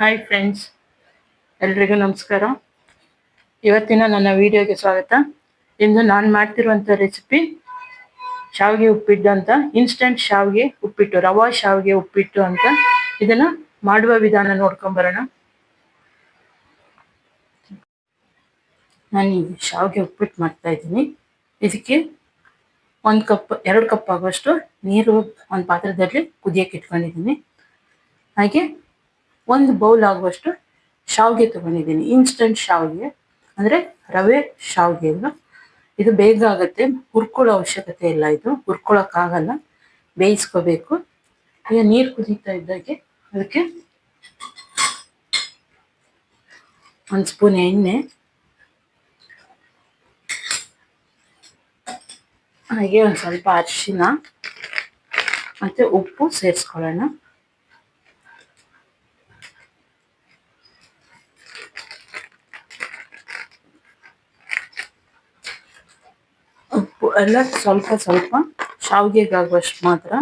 Hi friends ಎಲ್ರಿಗೂ ನಮಸ್ಕಾರ. ಇವತ್ತಿನ ನನ್ನ ವಿಡಿಯೋಗೆ ಸ್ವಾಗತ. ಇಂದು ನಾನು ಮಾಡ್ತಿರುವಂಥ ರೆಸಿಪಿ ಶಾವಿಗೆ ಉಪ್ಪಿಟ್ಟು ಅಂತ. ಇನ್ಸ್ಟಂಟ್ ಶಾವಿಗೆ ಉಪ್ಪಿಟ್ಟು, ರವಾ ಶಾವಿಗೆ ಉಪ್ಪಿಟ್ಟು ಅಂತ. ಇದನ್ನ ಮಾಡುವ ವಿಧಾನ ನೋಡ್ಕೊಂಬರೋಣ ನಾನು ಶಾವಿಗೆ ಉಪ್ಪಿಟ್ಟು ಮಾಡ್ತಾ ಇದ್ದೀನಿ. ಇದಕ್ಕೆ ಒಂದು ಕಪ್, ಎರಡು ಕಪ್ ಆಗುವಷ್ಟು ನೀರು ಒಂದು ಪಾತ್ರದಲ್ಲಿ ಕುದಿಯಕ್ಕೆ ಇಟ್ಕೊಂಡಿದ್ದೀನಿ. ಹಾಗೆ ಒಂದು ಬೌಲ್ ಆಗುವಷ್ಟು ಶಾವಿಗೆ ತಗೊಂಡಿದ್ದೀನಿ. ಇನ್ಸ್ಟಂಟ್ ಶಾವಿಗೆ. ಅಂದರೆ ರವೆ ಶಾವಿಗೆ ಇದು ಇದು ಬೇಗ ಆಗುತ್ತೆ. ಹುರ್ಕೊಳ್ಳೋ ಅವಶ್ಯಕತೆ ಇಲ್ಲ ಇದು. ಹುರ್ಕೊಳ್ಳೋಕ್ಕಾಗಲ್ಲ. ಬೇಯಿಸ್ಕೋಬೇಕು. ಈಗ ನೀರು ಕುದೀತಾ ಇದ್ದಾಗೆ ಅದಕ್ಕೆ ಒಂದು ಸ್ಪೂನ್ ಎಣ್ಣೆ. ಹಾಗೆ ಒಂದು ಸ್ವಲ್ಪ ಅರಿಶಿನ. ಮತ್ತು ಉಪ್ಪು ಸೇರಿಸ್ಕೊಳ್ಳೋಣ ಉಪ್ಪು ಎಲ್ಲ ಸ್ವಲ್ಪ ಸ್ವಲ್ಪ ಶಾವಿಗೆಗಾಗುವಷ್ಟು ಮಾತ್ರ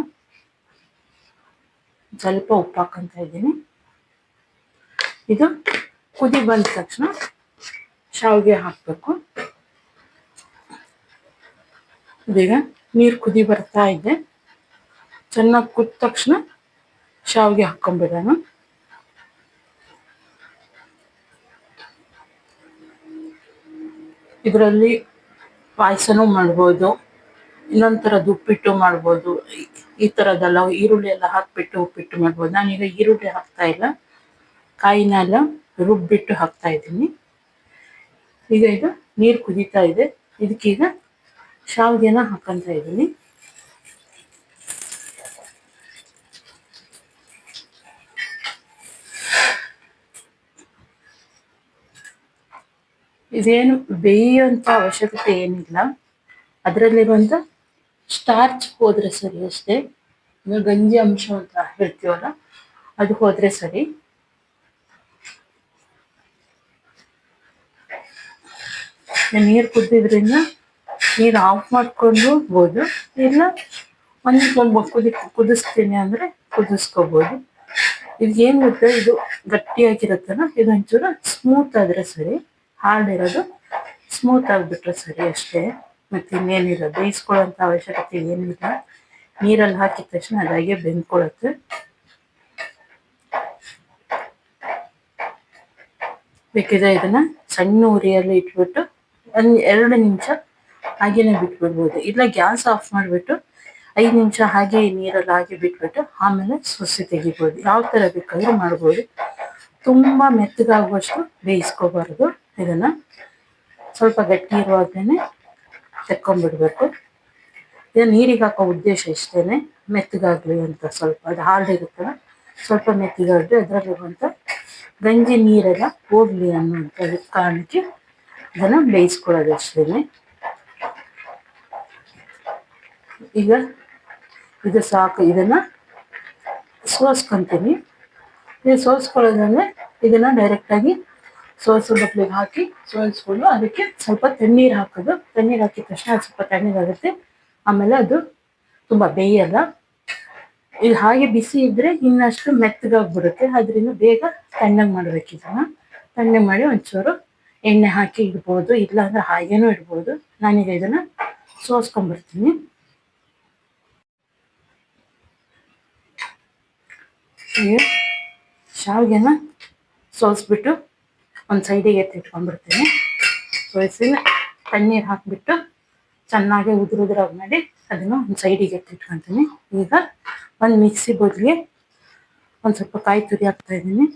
ಸ್ವಲ್ಪ ಉಪ್ಪು ಹಾಕೊಂತ ಇದ್ದೀನಿ. ಇದು ಕುದಿ ಬಂದ ತಕ್ಷಣ ಶಾವಿಗೆ ಹಾಕಬೇಕು. ಇದೀಗ ನೀರು ಕುದಿ ಬರ್ತಾ ಇದೆ. ಚೆನ್ನಾಗಿ ಕುದ ತಕ್ಷಣ ಶಾವಿಗೆ ಹಾಕೊಂಡ್ಬಿಡೋಣ ಇದರಲ್ಲಿ ಪಾಯಸನೂ ಮಾಡ್ಬೋದು ಇನ್ನೊಂದು ಥರದ್ದು ಉಪ್ಪಿಟ್ಟು ಮಾಡ್ಬೋದು, ಈ ಥರದ್ದೆಲ್ಲ ಈರುಳ್ಳಿ ಎಲ್ಲ ಹಾಕಿಬಿಟ್ಟು ಉಪ್ಪಿಟ್ಟು ಮಾಡ್ಬೋದು. ನಾನೀಗ ಈರುಳ್ಳಿ ಹಾಕ್ತಾ ಇಲ್ಲ ಕಾಯಿನೆಲ್ಲ ರುಬ್ಬಿಟ್ಟು ಹಾಕ್ತಾ ಇದ್ದೀನಿ. ಈಗ ಇದು ನೀರು ಕುದೀತಾ ಇದೆ. ಇದಕ್ಕೀಗ ಶಾವಿಗೆನ ಹಾಕೊಂತ ಇದ್ದೀನಿ. ಇದೇನು ಬೇಯುವಂಥ ಅವಶ್ಯಕತೆ ಏನಿಲ್ಲ. ಅದರಲ್ಲಿ ಬಂತ ಸ್ಟಾರ್ಚ್ ಹೋದರೆ ಸರಿ ಅಷ್ಟೇ. ಗಂಜಿ ಅಂಶ ಅಂತ ಹೇಳ್ತೀವಲ್ಲ, ಅದು ಹೋದರೆ ಸರಿ. ನೀರು ಕುದ್ದಿದ್ರಿಂದ ನೀರು ಆಫ್ ಮಾಡ್ಕೊಂಡು ಹೋಗ್ಬೋದು. ಇಲ್ಲ, ಒಂದು ಕುದಿ, ಕುದಿಸ್ತೀನಿ ಅಂದರೆ ಕುದಿಸ್ಕೋಬೋದು. ಇದು ಏನು ಗೊತ್ತಾ, ಇದು ಗಟ್ಟಿಯಾಗಿರುತ್ತಲ್ಲ, ಇದೊಂಚೂರು ಸ್ಮೂತ್ ಆದರೆ ಸರಿ. ಹಾರ್ಡ್ ಸ್ಮೂತ್ ಆಗಿಬಿಟ್ರೆ ಸರಿ ಅಷ್ಟೇ. ಮತ್ತು ಇನ್ನೇನಿಲ್ಲ ಬೇಯಿಸ್ಕೊಳ್ಳೋಂಥ ಅವಶ್ಯಕತೆ ಏನಿಲ್ಲ. ನೀರಲ್ಲಿ ಹಾಕಿದ ತಕ್ಷಣ ಅದಾಗೆ ಬೆಂದ್ಕೊಳತ್ತೆ ಬೇಕಿದ್ರೆ ಇದನ್ನು ಸಣ್ಣ ಉರಿಯಲ್ಲಿ ಇಟ್ಬಿಟ್ಟು ಒಂದು ಎರಡು ನಿಮಿಷ ಹಾಗೆಯೇ ಬಿಟ್ಬಿಡ್ಬೋದು. ಇಲ್ಲ ಗ್ಯಾಸ್ ಆಫ್ ಮಾಡಿಬಿಟ್ಟು ಐದು ನಿಮಿಷ ಹಾಗೆ ನೀರಲ್ಲಿ ಹಾಗೆ ಬಿಟ್ಬಿಟ್ಟು ಆಮೇಲೆ ಸೊಸೆ ತೆಗಿಬೋದು. ಯಾವ ಥರ ಬೇಕಾದರೂ ಮಾಡ್ಬೋದು. ತುಂಬ ಮೆತ್ತಗಾಗುವಷ್ಟು ಬೇಯಿಸ್ಕೋಬಾರ್ದು. ಇದನ್ನ ಸ್ವಲ್ಪ ಗಟ್ಟಿ ಇರುವಾಗಲೇ ತೆಕ್ಕೊಂಡ್ಬಿಡ್ಬೇಕು. ಇದು ನೀರಿಗೆ ಹಾಕೋ ಉದ್ದೇಶ ಇಷ್ಟೇನೆ. ಮೆತ್ತಗಾಗ್ಲಿ ಅಂತ ಸ್ವಲ್ಪ, ಅದು ಹಾರ್ಡ್ ಇರುತ್ತಲ್ಲ, ಸ್ವಲ್ಪ ಮೆತ್ತಗಾಗಲಿ ಅದರಲ್ಲಿರುವಂಥ ಗಂಜಿ ನೀರೆಲ್ಲ ಹೋಗಲಿ ಅನ್ನೋಂಥ ಕಾರಣಕ್ಕೆ ಇದನ್ನು ಬೇಯಿಸ್ಕೊಳ್ಳೋದು ಅಷ್ಟೇ ಈಗ ಇದು ಸಾಕು, ಇದನ್ನ ಸೋಸ್ಕೊತೀನಿ. ಇದು ಸೋಸ್ಕೊಳ್ಳೋದಂದ್ರೆ ಇದನ್ನು ಡೈರೆಕ್ಟಾಗಿ ಸೋಸು ಬಟ್ಲಿಗೆ ಹಾಕಿ ಸೋಸ್ಕೊಂಡು ಅದಕ್ಕೆ ಸ್ವಲ್ಪ ತಣ್ಣೀರು ಹಾಕೋದು. ತಣ್ಣೀರು ಹಾಕಿದ ತಕ್ಷಣ ಅದು ಸ್ವಲ್ಪ ತಣ್ಣೀರಾಗುತ್ತೆ ಆಮೇಲೆ ಅದು ತುಂಬ ಬೇಯಲ್ಲ. ಇದು ಹಾಗೆ ಬಿಸಿ ಇದ್ರೆ ಇನ್ನಷ್ಟು ಮೆತ್ತಗಾಗ್ಬಿಡುತ್ತೆ. ಅದರಿಂದ ಬೇಗ ತಣ್ಣಗೆ ಮಾಡ್ಬೇಕು ಇದನ್ನ. ತಣ್ಣಗೆ ಮಾಡಿ ಒಂಚೂರು ಎಣ್ಣೆ ಹಾಕಿ ಇಡ್ಬೋದು. ಇಲ್ಲ ಅಂದ್ರೆ ಹಾಗೇನೂ ಇಡ್ಬೋದು. ನಾನೀಗ ಇದನ್ನ ಸೋಸ್ಕೊಂಡ್ಬರ್ತೀನಿ ಶಾವಿಗೆನ ಸೋಸ್ಬಿಟ್ಟು ಒಂದು ಸೈಡಿಗೆ ಎತ್ತಿಟ್ಕೊಂಡ್ಬಿಡ್ತೀನಿ. ಸೋಸಿ ತಣ್ಣೀರು ಹಾಕಿಬಿಟ್ಟು ಚೆನ್ನಾಗಿ ಉದುರು ಉದುರಾಗಿ ಮಾಡಿ ಅದನ್ನು ಒಂದು ಸೈಡಿಗೆ ಎತ್ತಿಟ್ಕೊತೀನಿ. ಈಗ ಒಂದು ಮಿಕ್ಸಿ ಬದಲಿಗೆ ಒಂದು ಸ್ವಲ್ಪ ಕಾಯಿ ತುರಿ ಹಾಕ್ತಾ ಇದ್ದೀನಿ.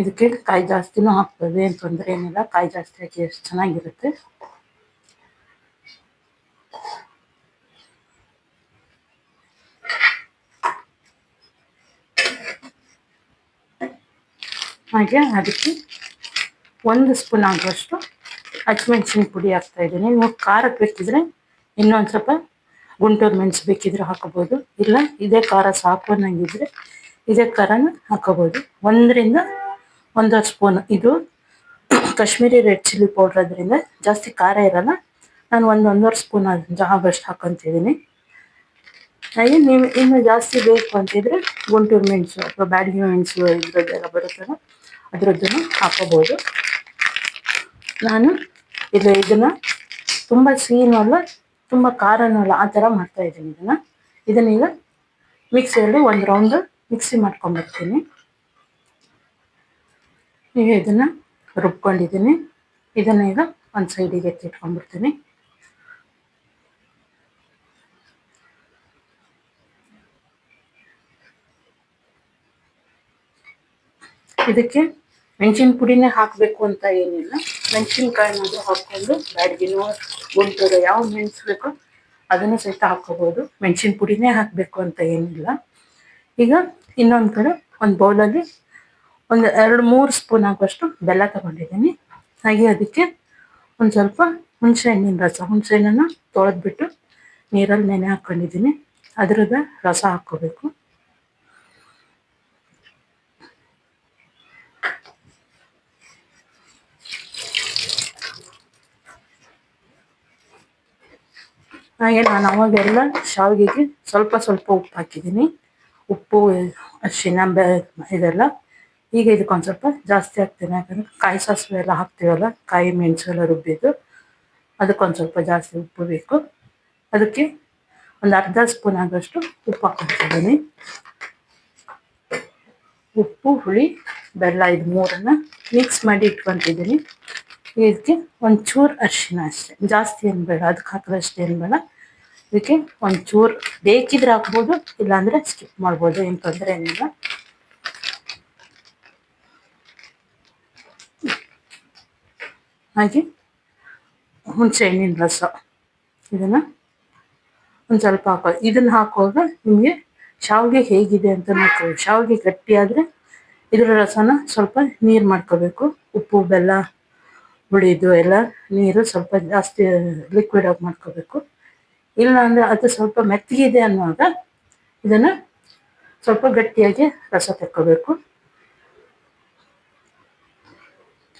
ಇದಕ್ಕೆ ಕಾಯಿ ಜಾಸ್ತಿನೂ ಹಾಕ್ಬೋದು ಏನು ತೊಂದರೆ ಏನಿಲ್ಲ. ಕಾಯಿ ಜಾಸ್ತಿ ಹಾಕಿ ಎಷ್ಟು ಚೆನ್ನಾಗಿರುತ್ತೆ. ಹಾಗೆ ಅದಕ್ಕೆ ಒಂದು ಸ್ಪೂನ್ ಆಗುವಷ್ಟು ಹಸಿಮೆಣ್ಸಿನ ಪುಡಿ ಹಾಕ್ತಾ ಇದ್ದೀನಿ. ನೀವು ಖಾರಕ್ಕೆ ಬೇಕಿದ್ರೆ ಇನ್ನೊಂದು ಸ್ವಲ್ಪ ಗುಂಟೂರು ಮೆಣಸು ಬೇಕಿದ್ರೆ ಹಾಕೋಬೋದು ಇಲ್ಲ, ಇದೇ ಖಾರ ಸಾಕು ಅನ್ನಂಗಿದ್ರೆ ಇದೇ ಖಾರನ ಹಾಕೋಬೋದು ಒಂದರಿಂದ ಒಂದೂವರೆ ಸ್ಪೂನ್. ಇದು ಕಾಶ್ಮೀರಿ ರೆಡ್ ಚಿಲ್ಲಿ ಪೌಡ್ರ್ ಅದರಿಂದ ಜಾಸ್ತಿ ಖಾರ ಇರಲ್ಲ. ನಾನು ಒಂದು ಒಂದೂವರೆ ಸ್ಪೂನ್ ಆಗೋಷ್ಟು ಹಾಕೊತಿದ್ದೀನಿ ಹಾಗೆ ನೀವು ಇನ್ನು ಜಾಸ್ತಿ ಬೇಕು ಅಂತಿದ್ರೆ ಗುಂಟೂರು ಮೆಣಸು ಅಥವಾ ಬ್ಯಾಡಗಿ ಮೆಣಸು ಇದ್ರದ್ದೆಲ್ಲ ಬರುತ್ತಲ್ಲ ಅದರದ್ದನ್ನು ಹಾಕೋಬೋದು. ನಾನು ಇದು ಇದನ್ನು ತುಂಬ ಸಿಹಿನೂ ಅಲ್ಲ, ತುಂಬ ಖಾರನೂ ಅಲ್ಲ, ಆ ಥರ ಮಾಡ್ತಾ ಇದ್ದೀನಿ ಇದನ್ನು. ಇದನ್ನೀಗ ಮಿಕ್ಸಿಯಲ್ಲಿ ಒಂದು ರೌಂಡ್ ಮಿಕ್ಸಿ ಮಾಡ್ಕೊಂಡ್ಬರ್ತೀನಿ ಈಗ ಇದನ್ನು ರುಬ್ಕೊಂಡಿದ್ದೀನಿ. ಇದನ್ನ ಈಗ ಒಂದು ಸೈಡಿಗೆ ಎತ್ತಿಟ್ಕೊಂಡ್ಬಿಡ್ತೀನಿ. ಇದಕ್ಕೆ ಮೆಣಸಿನ ಪುಡಿನೇ ಹಾಕಬೇಕು ಅಂತ ಏನಿಲ್ಲ. ಮೆಣಸಿನ್ಕಾಯಿನಾದ್ರೂ ಹಾಕ್ಕೊಂಡು ಬ್ಯಾಡ್ಗಿನೋ ಗುಂಟೂರು ಯಾವ ಮೆಣಸು ಬೇಕೋ ಅದನ್ನು ಸಹಿತ ಹಾಕೋಬೋದು ಮೆಣಸಿನ ಪುಡಿನೇ ಹಾಕಬೇಕು ಅಂತ ಏನಿಲ್ಲ. ಈಗ ಇನ್ನೊಂದು ಕಡೆ ಒಂದು ಬೌಲಲ್ಲಿ ಒಂದು ಎರಡು ಮೂರು ಸ್ಪೂನ್ ಆಗುವಷ್ಟು ಬೆಲ್ಲ ತಗೊಂಡಿದ್ದೀನಿ. ಹಾಗೆ ಅದಕ್ಕೆ ಒಂದು ಸ್ವಲ್ಪ ಹುಣಸೆ ಹಣ್ಣಿನ ರಸ, ಹುಣಸೆ ಹಣ್ಣನ್ನು ತೊಳೆದ್ಬಿಟ್ಟು ನೀರಲ್ಲಿ ನೆನೆ ಹಾಕ್ಕೊಂಡಿದ್ದೀನಿ ಅದ್ರದ್ದು ರಸ ಹಾಕ್ಕೋಬೇಕು. ಹಾಗೆ ನಾನು ಅವಾಗೆಲ್ಲ ಶಾವಿಗೆಗೆ ಸ್ವಲ್ಪ ಸ್ವಲ್ಪ ಉಪ್ಪು ಹಾಕಿದ್ದೀನಿ. ಉಪ್ಪು ಅರಿಶಿನ ಬೆ, ಇದೆಲ್ಲ. ಈಗ ಇದಕ್ಕೊಂದು ಸ್ವಲ್ಪ ಜಾಸ್ತಿ ಹಾಕ್ತೀನಿ, ಯಾಕಂದರೆ ಕಾಯಿ ಸಾಸಿವೆ ಎಲ್ಲ ಹಾಕ್ತೀವಲ್ಲ, ಕಾಯಿ ಮೆಣಸು ಎಲ್ಲ ರುಬ್ಬಿದ್ದು ಅದಕ್ಕೊಂದು ಸ್ವಲ್ಪ ಜಾಸ್ತಿ ಉಪ್ಪು ಬೇಕು. ಅದಕ್ಕೆ ಒಂದು ಅರ್ಧ ಸ್ಪೂನ್ ಆಗೋಷ್ಟು ಉಪ್ಪು ಹಾಕ್ಕೊತಿದ್ದೀನಿ ಉಪ್ಪು, ಹುಳಿ, ಬೆಲ್ಲ, ಇದು ಮೂರನ್ನು ಮಿಕ್ಸ್ ಮಾಡಿ ಇಟ್ಕೊತಿದ್ದೀನಿ ಇದಕ್ಕೆ ಒಂಚೂರು ಅರಿಶಿನ ಅಷ್ಟೇ. ಜಾಸ್ತಿ ಏನು ಬೇಡ ಅದಕ್ಕೆ ಹಾಕಿದಷ್ಟು ಏನು ಬೇಡ. ಇದಕ್ಕೆ ಒಂಚೂರು ಬೇಕಿದ್ರೆ ಹಾಕ್ಬೋದು, ಇಲ್ಲಾಂದ್ರೆ ಸ್ಕಿಪ್ ಮಾಡ್ಬೋದು, ಏನು ತೊಂದರೆ ಏನಿಲ್ಲ. ಹಾಗೆ ಹುಣಸೆ ಹಣ್ಣಿನ ರಸ. ಇದನ್ನ ಒಂದು ಸ್ವಲ್ಪ ಹಾಕೋ. ಇದನ್ನ ಹಾಕುವಾಗ ನಿಮಗೆ ಶಾವಿಗೆ ಹೇಗಿದೆ ಅಂತ ನೋಡ್ಕೊಳ್ಳಿ. ಶಾವಿಗೆ ಗಟ್ಟಿಯಾದರೆ ಇದರ ರಸನ ಸ್ವಲ್ಪ ನೀರು ಮಾಡ್ಕೋಬೇಕು. ಉಪ್ಪು, ಬೆಲ್ಲ ಹುಳಿದು ಎಲ್ಲ ನೀರು ಸ್ವಲ್ಪ ಜಾಸ್ತಿ ಲಿಕ್ವಿಡ್ ಆಗಿ ಮಾಡ್ಕೋಬೇಕು. ಇಲ್ಲ ಅಂದ್ರೆ ಅದು ಸ್ವಲ್ಪ ಮೆತ್ತಗಿದೆ ಅನ್ನುವಾಗ ಇದನ್ನು ಸ್ವಲ್ಪ ಗಟ್ಟಿಯಾಗಿ ರಸ ತಕ್ಕೋಬೇಕು.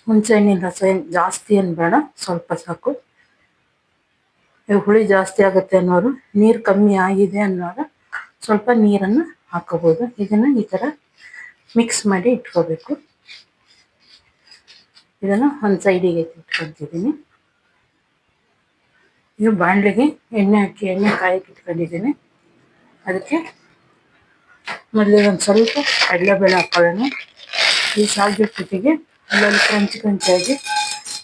ಹುಣಸೆ ಹಣ್ಣಿನ ರಸ ಏನು ಜಾಸ್ತಿ ಏನು ಬೇಡ, ಸ್ವಲ್ಪ ಸಾಕು. ಹುಳಿ ಜಾಸ್ತಿ ಆಗುತ್ತೆ ಅನ್ನೋರು, ನೀರು ಕಮ್ಮಿ ಆಗಿದೆ ಅನ್ನೋರು ಸ್ವಲ್ಪ ನೀರನ್ನು ಹಾಕೋಬೋದು. ಇದನ್ನು ಈ ಥರ ಮಿಕ್ಸ್ ಮಾಡಿ ಇಟ್ಕೋಬೇಕು. ಇದನ್ನು ಒಂದು ಸೈಡಿಗೆ ಇಟ್ಕೊತಿದ್ದೀನಿ ಇದು ಬಾಣಲೆಗೆ ಎಣ್ಣೆ ಹಾಕಿ, ಎಣ್ಣೆ ಕಾಯಕ್ಕೆ ಇಟ್ಕೊಂಡಿದ್ದೀನಿ. ಅದಕ್ಕೆ ಮೊದಲಿಗೆ ಒಂದು ಸ್ವಲ್ಪ ಕಡಲೆಬೇಳೆ ಹಾಕೊಳ್ಳೋಣ. ಈ ಶಾವಿಗೆ ಜೊತೆಗೆ ಅಲ್ಲಲ್ಲಿ ಕ್ರಂಚಿ ಕ್ರಂಚಿಯಾಗಿ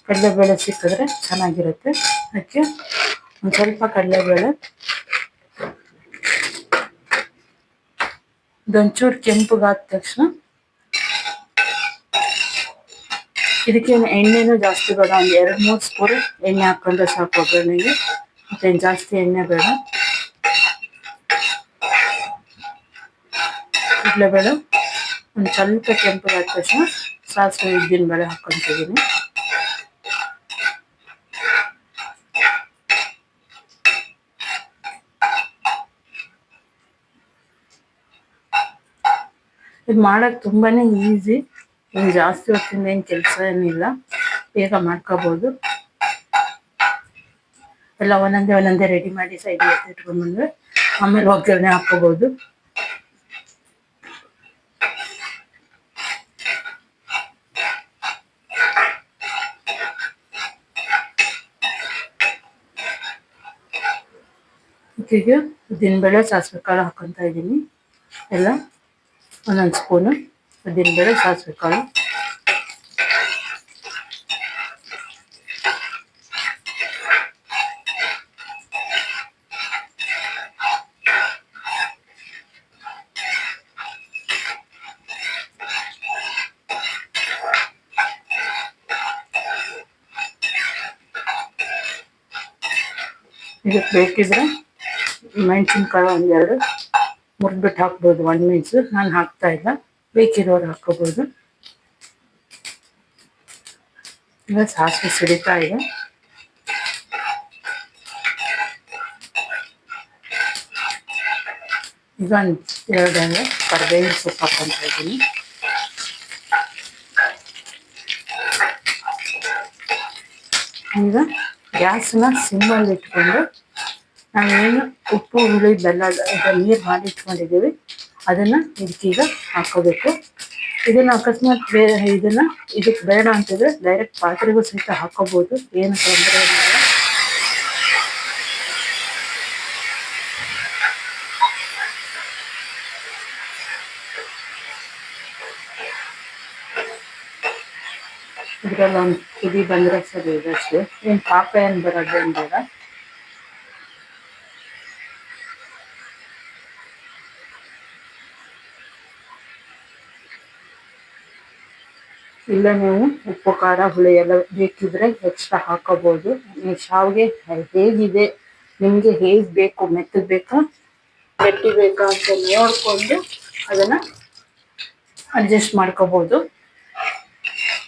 ಕಡಲೆಬೇಳೆ ಸಿಕ್ಕಿದ್ರೆ ಚೆನ್ನಾಗಿರುತ್ತೆ. ಅದಕ್ಕೆ ಒಂದು ಸ್ವಲ್ಪ ಕಡಲೆಬೇಳೆ ಇದೊಂಚೂರು ಕೆಂಪುಗಾದ ತಕ್ಷಣ ಇದಕ್ಕೇನು ಎಣ್ಣೆನೂ ಜಾಸ್ತಿ ಬೇಡ, ಒಂದು ಎರಡು ಮೂರು ಸ್ಪೂನ್ ಎಣ್ಣೆ ಹಾಕೊಂಡ್ರೆ ಸಾಕು ಒಗ್ಗರಣೆಗೆ. ಮತ್ತೇನು ಜಾಸ್ತಿ ಎಣ್ಣೆ ಬೇಡ. ಕಡಲೆಬೇಳೆ ಒಂದು ಸ್ವಲ್ಪ ಕೆಂಪು ಆದ ತಕ್ಷಣ ಸಾಸಿವೆ ಉದ್ದಿನ ಬೇಳೆ ಹಾಕ್ಕೊತಿದ್ದೀನಿ ಇದು ಮಾಡೋಕ್ಕೆ ತುಂಬಾನೇ ಈಸಿ. ಏನು ಜಾಸ್ತಿ ಹೊತ್ತಿಂದ ಏನು ಕೆಲಸ ಏನಿಲ್ಲ. ಬೇಗ ಮಾಡ್ಕೋಬೋದು. ಎಲ್ಲ ಒಂದೊಂದೇ ಒಂದೊಂದೇ ರೆಡಿ ಮಾಡಿ ಸೈಡಿಗೆ ಇಟ್ಕೊಂಡ್ಬಂದ್ರೆ ಆಮೇಲೆ ಒಗ್ಗರಣೆ ಹಾಕೋಬೋದು ಈಗ ಉದ್ದಿನಬೇಳೆ ಸಾಸಿವೆ ಕಾಳು ಹಾಕೊತಾ ಇದ್ದೀನಿ. ಎಲ್ಲ ಒಂದೊಂದು ಸ್ಪೂನು ಉದ್ದಿನಬೇಳೆ ಸಾಸಿವೆ ಕಾಳು. ಇದಕ್ಕೆ ಬೇಕಿದ್ರೆ ಮೆಣಸಿನ್ಕಾಳು ಒಂದೆರಡು. ಮುರಿದ್ಬಿಟ್ಟು ಹಾಕ್ಬೋದು ಒಣಮೆಣಸು ನಾನು ಹಾಕ್ತಾ ಇಲ್ಲ. ಬೇಕಿರೋರು ಹಾಕೋಬೋದು ಈಗ ಸಾಸಿವೆ ಸಿಡಿತಾ ಇದೆ. ಈಗ ಒಂದು ಎರಡು ಕರಿಬೇವಿನ ಸೊಪ್ಪು ಹಾಕ್ಕೊತಾ ಇದ್ದೀನಿ. ಈಗ ಗ್ಯಾಸ್ನ ಸಿಮ್ಮಲ್ಲಿ ಇಟ್ಕೊಂಡು ನಾವೇನು ಉಪ್ಪು, ಹುಳಿ, ಬೆಲ್ಲ ನೀರು ಮಾಡಿ ಇಟ್ಕೊಂಡಿದ್ದೀವಿ ಅದನ್ನು ಇದಕ್ಕೀಗ ಹಾಕೋಬೇಕು. ಇದನ್ನ ಅಕಸ್ಮಾತ್ ಬೇರೆ ಇದನ್ನ ಇದಕ್ಕೆ ಬೇಡ ಅಂತಿದ್ರೆ ಡೈರೆಕ್ಟ್ ಪಾತ್ರೆಗೂ ಸಹಿತ ಹಾಕೋಬೋದು. ಏನು ತೊಂದರೆ ಇಲ್ಲ. ಇದ್ರಲ್ಲಿ ಒಂದು ಕುದಿ ಬಂದ್ರೆ ಸರಿ ಇದಷ್ಟು ಏನು ಪಾಪ ಏನು ಬರೋದೇನು ಬೇಡ. ಇಲ್ಲ ನೀವು ಉಪ್ಪು, ಖಾರ, ಹುಳಿ ಎಲ್ಲ ಬೇಕಿದ್ರೆ ಎಕ್ಸ್ಟ್ರಾ ಹಾಕೋಬಹುದು ನೀವು ಶಾವಿಗೆ ಹೇಗಿದೆ, ನಿಮಗೆ ಹೇಗೆ ಬೇಕು, ಮೆತ್ತಗೆ ಬೇಕಾ? ಗಟ್ಟಿ ಬೇಕಾ ಅಂತ ನೋಡಿಕೊಂಡು ಅದನ್ನು ಅಡ್ಜಸ್ಟ್ ಮಾಡ್ಕೋಬಹುದು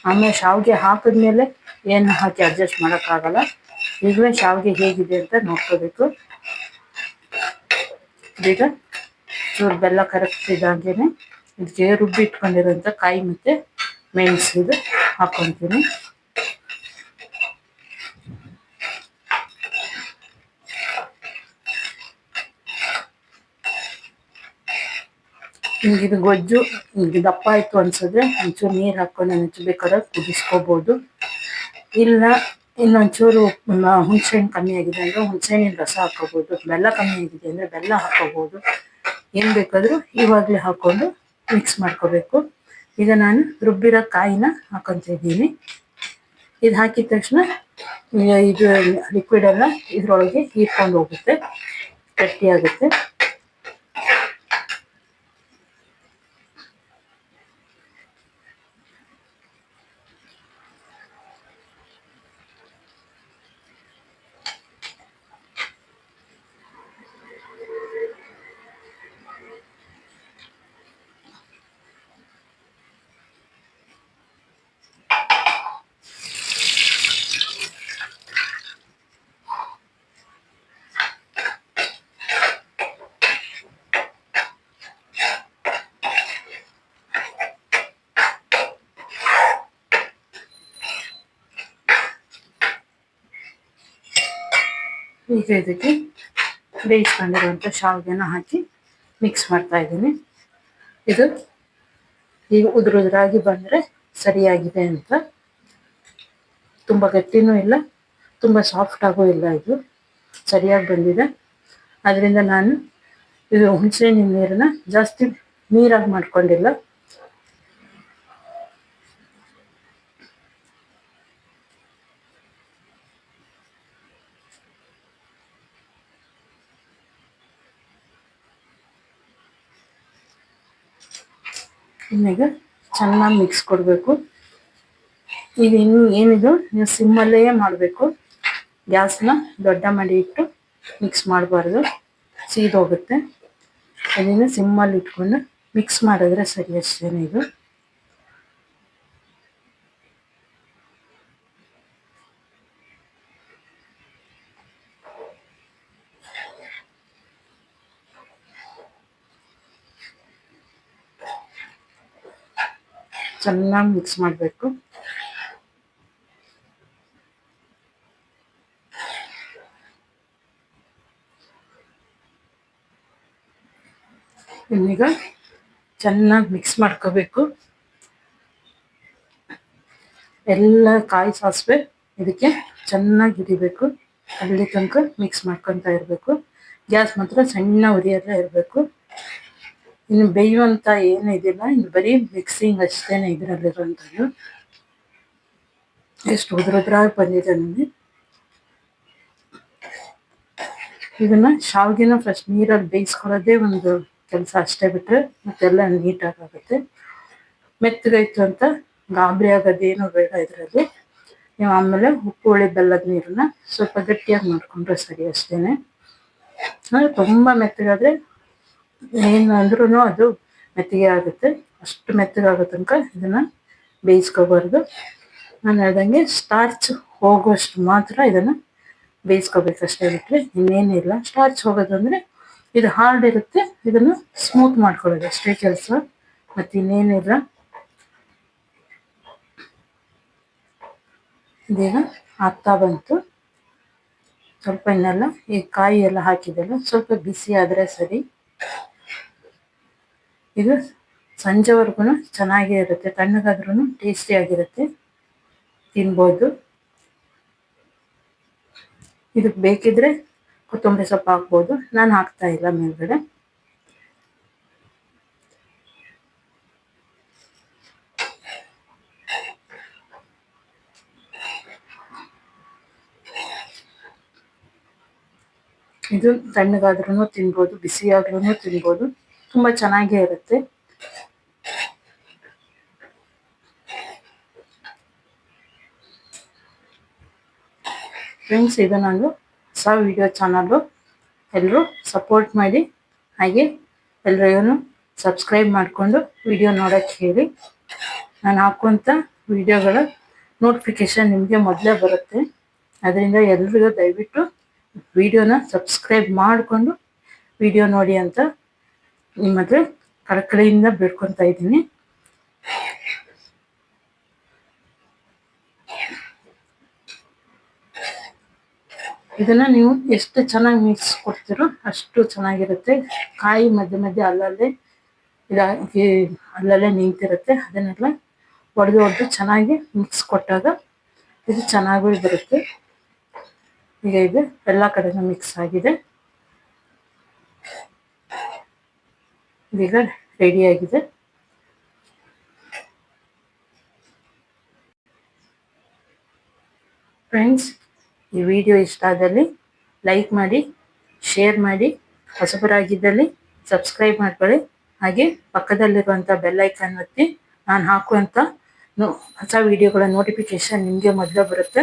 ಆಮೇಲೆ ಶಾವಿಗೆ ಹಾಕಿದ್ಮೇಲೆ ಏನು ಹಾಕಿ ಅಡ್ಜಸ್ಟ್ ಮಾಡೋಕ್ಕಾಗಲ್ಲ. ಈಗಲೇ ಶಾವಿಗೆ ಹೇಗಿದೆ ಅಂತ ನೋಡ್ಕೋಬೇಕು. ಈಗ ಚೂರು ಬೆಲ್ಲ ಕರೆಕ್ಟ್ ಇದಾಗೇನೆ. ಇದಕ್ಕೆ ರುಬ್ಬಿ ಇಟ್ಕೊಂಡಿರೋಂಥ ಕಾಯಿ ಮತ್ತು ಮೆಣಸು ಇದು ಹಾಕೊತೀನಿ. ಇದು ಗೊಜ್ಜು ಈಗ ದಪ್ಪ ಆಯಿತು ಅನ್ಸಿದ್ರೆ ಒಂಚೂರು ನೀರು ಹಾಕೊಂಡು ಹಂಚ್ಬೇಕಾದ್ರೆ ಕುದಿಸ್ಕೋಬೋದು. ಇಲ್ಲ, ಇನ್ನೊಂಚೂರು ಹುಣಸೆಹಣ್ಣು ಕಮ್ಮಿ ಆಗಿದೆ ಅಂದರೆ ಹುಣಸೆಹಣ್ಣಿನ ರಸ ಹಾಕೋಬೋದು. ಬೆಲ್ಲ ಕಮ್ಮಿ ಆಗಿದೆ ಅಂದರೆ ಬೆಲ್ಲ ಹಾಕೋಬೋದು. ಏನು ಬೇಕಾದರೂ ಇವಾಗಲೇ ಹಾಕ್ಕೊಂಡು ಮಿಕ್ಸ್ ಮಾಡ್ಕೋಬೇಕು. ಈಗ ನಾನು ರುಬ್ಬಿರೋ ಕಾಯಿನ ಹಾಕೊತಿದ್ದೀನಿ ಇದು ಹಾಕಿದ ತಕ್ಷಣ ಇದು ಲಿಕ್ವಿಡ್ ಎಲ್ಲ ಇದ್ರೊಳಗೆ ಹೀರ್ಕೊಂಡು ಹೋಗುತ್ತೆ ಗಟ್ಟಿಯಾಗುತ್ತೆ ಈಗ ಇದಕ್ಕೆ ಬೇಯಿಸ್ಕೊಂಡಿರುವಂಥ ಶಾವಿಗೆನ ಹಾಕಿ ಮಿಕ್ಸ್ ಮಾಡ್ತಾ ಇದ್ದೀನಿ. ಇದು ಈಗ ಉದುರು ಉದುರಾಗಿ ಬಂದರೆ ಸರಿಯಾಗಿದೆ ಅಂತ. ತುಂಬ ಗಟ್ಟಿನೂ ಇಲ್ಲ, ತುಂಬ ಸಾಫ್ಟಾಗೂ ಇಲ್ಲ ಇದು. ಸರಿಯಾಗಿ ಬಂದಿದೆ. ಅದರಿಂದ ನಾನು ಇದು ಹುಣಸೆ ನೀರನ್ನ ಜಾಸ್ತಿ ನೀರಾಗಿ ಮಾಡ್ಕೊಂಡಿಲ್ಲ. ಈಗ ಚೆನ್ನಾಗಿ ಮಿಕ್ಸ್ ಕೊಡಬೇಕು. ಈಗ ಇನ್ನು ಏನಿದು, ನೀವು ಸಿಮ್ಮಲ್ಲೇ ಮಾಡಬೇಕು. ಗ್ಯಾಸ್ನ ದೊಡ್ಡ ಮಾಡಿ ಇಟ್ಟು ಮಿಕ್ಸ್ ಮಾಡಬಾರ್ದು. ಸೀದೋಗುತ್ತೆ. ಅದನ್ನು ಸಿಮ್ಮಲ್ಲಿ ಇಟ್ಕೊಂಡು ಮಿಕ್ಸ್ ಮಾಡಿದ್ರೆ ಸರಿ ಅಷ್ಟೇ ಇದು. ಚೆನ್ನಾಗಿ ಮಿಕ್ಸ್ ಮಾಡಬೇಕು. ಇನ್ನೀಗ ಚೆನ್ನಾಗಿ ಮಿಕ್ಸ್ ಮಾಡ್ಕೋಬೇಕು. ಎಲ್ಲ ಕಾಯಿ ಸಾಸಿವೆ ಇದಕ್ಕೆ ಚೆನ್ನಾಗಿ ಹಿಡಿಬೇಕು. ಅಲ್ಲಿ ತನಕ ಮಿಕ್ಸ್ ಮಾಡ್ಕೊತಾ ಇರಬೇಕು. ಗ್ಯಾಸ್ ಮಾತ್ರ ಸಣ್ಣ ಉರಿಯಲ್ಲೇ ಇರಬೇಕು. ಇನ್ನು ಬೇಯುವಂತ ಏನು ಇದಿಲ್ಲ ಇನ್ನು ಬರೀ ಮಿಕ್ಸಿಂಗ್ ಅಷ್ಟೇ ಇದರಲ್ಲಿರುವಂಥದ್ದು. ಎಷ್ಟು ಉದ್ರದ್ರಾಗಿ ಬಂದಿದೆ ನನಗೆ ಇದನ್ನ ಶಾವಿಗೆನ ಫಸ್ಟ್ ನೀರಲ್ಲಿ ಬೇಯಿಸ್ಕೊಳ್ಳೋದೇ ಒಂದು ಕೆಲಸ ಅಷ್ಟೇ ಬಿಟ್ಟರೆ ಮತ್ತೆಲ್ಲ ನೀಟಾಗಿ ಆಗುತ್ತೆ ಮೆತ್ತಗಾಯ್ತು ಅಂತ ಗಾಬರಿ ಆಗೋದೇನು ಬೇಡ ಇದರಲ್ಲಿ. ನೀವು ಆಮೇಲೆ ಉಪ್ಪು, ಹುಳಿ, ಬೆಲ್ಲದ ನೀರನ್ನ ಸ್ವಲ್ಪ ಗಟ್ಟಿಯಾಗಿ ಮಾಡಿಕೊಂಡ್ರೆ ಸರಿ ಅಷ್ಟೇನೆ. ಅಂದರೆ ತುಂಬ ಮೆತ್ತಗಾದರೆ ಏನು ಅದು ಮೆತ್ತಗೆ ಆಗುತ್ತೆ. ಅಷ್ಟು ಮೆತ್ತಗಾಗೋ ತನಕ ಇದನ್ನು ಬೇಯಿಸ್ಕೋಬಾರ್ದು. ನಾನು ಹೇಳ್ದಂಗೆ ಸ್ಟಾರ್ಚ್ ಹೋಗುವಷ್ಟು ಮಾತ್ರ ಇದನ್ನು ಬೇಯಿಸ್ಕೋಬೇಕಷ್ಟೇ ಬಿಟ್ಟರೆ ಇನ್ನೇನಿಲ್ಲ ಸ್ಟಾರ್ಚ್ ಹೋಗೋದಂದರೆ ಇದು ಹಾರ್ಡ್ ಇರುತ್ತೆ ಇದನ್ನು ಸ್ಮೂತ್ ಮಾಡ್ಕೊಳ್ಳೋದು ಅಷ್ಟೇ ಕೆಲಸ. ಮತ್ತು ಇನ್ನೇನಿಲ್ಲ ಇದೀಗ ಆಗ್ತಾ ಬಂತು. ಸ್ವಲ್ಪ ಇನ್ನೆಲ್ಲ ಈ ಕಾಯಿ ಎಲ್ಲ ಹಾಕಿದ್ದೆಲ್ಲ ಸ್ವಲ್ಪ ಬಿಸಿ ಆದರೆ ಸರಿ. ಇದು ಸಂಜೆವರೆಗೂ ಚೆನ್ನಾಗೇ ಇರುತ್ತೆ, ತಣ್ಣಗಾದ್ರೂ ಟೇಸ್ಟಿಯಾಗಿರುತ್ತೆ ತಿನ್ಬೋದು. ಇದಕ್ಕೆ ಬೇಕಿದ್ರೆ ಕೊತ್ತಂಬರಿ ಸೊಪ್ಪು ಹಾಕ್ಬೋದು. ನಾನು ಹಾಕ್ತಾ ಇಲ್ಲ ಮೇಲ್ಗಡೆ. ಇದು ತಣ್ಣಗಾದ್ರೂ ತಿನ್ಬೋದು ಬಿಸಿಯಾದ್ರೂ ತಿನ್ಬೋದು, ತುಂಬಾ ಚೆನ್ನಾಗೇ ಇರುತ್ತೆ. ಫ್ರೆಂಡ್ಸ್ ಇದು ನಾನು ಹೊಸ ವಿಡಿಯೋ ಚಾನಲ್ಲು ಎಲ್ಲರೂ ಸಪೋರ್ಟ್ ಮಾಡಿ, ಹಾಗೆ ಎಲ್ಲರಿಗೂ ಸಬ್ಸ್ಕ್ರೈಬ್ ಮಾಡಿಕೊಂಡು ವಿಡಿಯೋ ನೋಡೋಕ್ಕೆ ಹೇಳಿ. ನಾನು ಹಾಕುವಂಥ ವಿಡಿಯೋಗಳ ನೋಟಿಫಿಕೇಶನ್ ನಿಮಗೆ ಮೊದಲೇ ಬರುತ್ತೆ. ಅದರಿಂದ ಎಲ್ರಿಗೂ ದಯವಿಟ್ಟು ವಿಡಿಯೋನ ಸಬ್ಸ್ಕ್ರೈಬ್ ಮಾಡಿಕೊಂಡು ವಿಡಿಯೋ ನೋಡಿ ಅಂತ ನಿಮಗೆ ಕಳಕಳಿಯಿಂದ ಬೇಡ್ಕೊತಾ ಇದ್ದೀನಿ. ಇದನ್ನ ನೀವು ಎಷ್ಟು ಚೆನ್ನಾಗಿ ಮಿಕ್ಸ್ ಕೊಡ್ತೀರೋ ಅಷ್ಟು ಚೆನ್ನಾಗಿರುತ್ತೆ. ಕಾಯಿ ಮಧ್ಯೆ ಮಧ್ಯೆ ಅಲ್ಲಲ್ಲೇ ಇದಾಗಿ ಅಲ್ಲಲ್ಲೇ ನಿಂತಿರುತ್ತೆ. ಅದನ್ನೆಲ್ಲ ಒಡೆದು ಹೊಡೆದು ಚೆನ್ನಾಗಿ ಮಿಕ್ಸ್ ಕೊಟ್ಟಾಗ ಇದು ಚೆನ್ನಾಗೂ ಬರುತ್ತೆ. ಈಗ ಇದು ಎಲ್ಲ ಕಡೆನೂ ಮಿಕ್ಸ್ ಆಗಿದೆ. ಈಗ ಆಗಿದೆ. ಫ್ರೆಂಡ್ಸ್ ಈ ವಿಡಿಯೋ ಇಷ್ಟ ಆದಲ್ಲಿ ಲೈಕ್ ಮಾಡಿ ಶೇರ್ ಮಾಡಿ, ಹೊಸಬರಾಗಿದ್ದಲ್ಲಿ ಸಬ್ಸ್ಕ್ರೈಬ್ ಮಾಡ್ಕೊಳ್ಳಿ. ಹಾಗೆ ಪಕ್ಕದಲ್ಲಿರುವಂಥ ಬೆಲ್ಲೈಕನ್ ಒತ್ತಿ ನಾನು ಹಾಕುವಂಥ ಹೊಸ ವಿಡಿಯೋಗಳ ನೋಟಿಫಿಕೇಶನ್ ನಿಮಗೆ ಮೊದಲು ಬರುತ್ತೆ.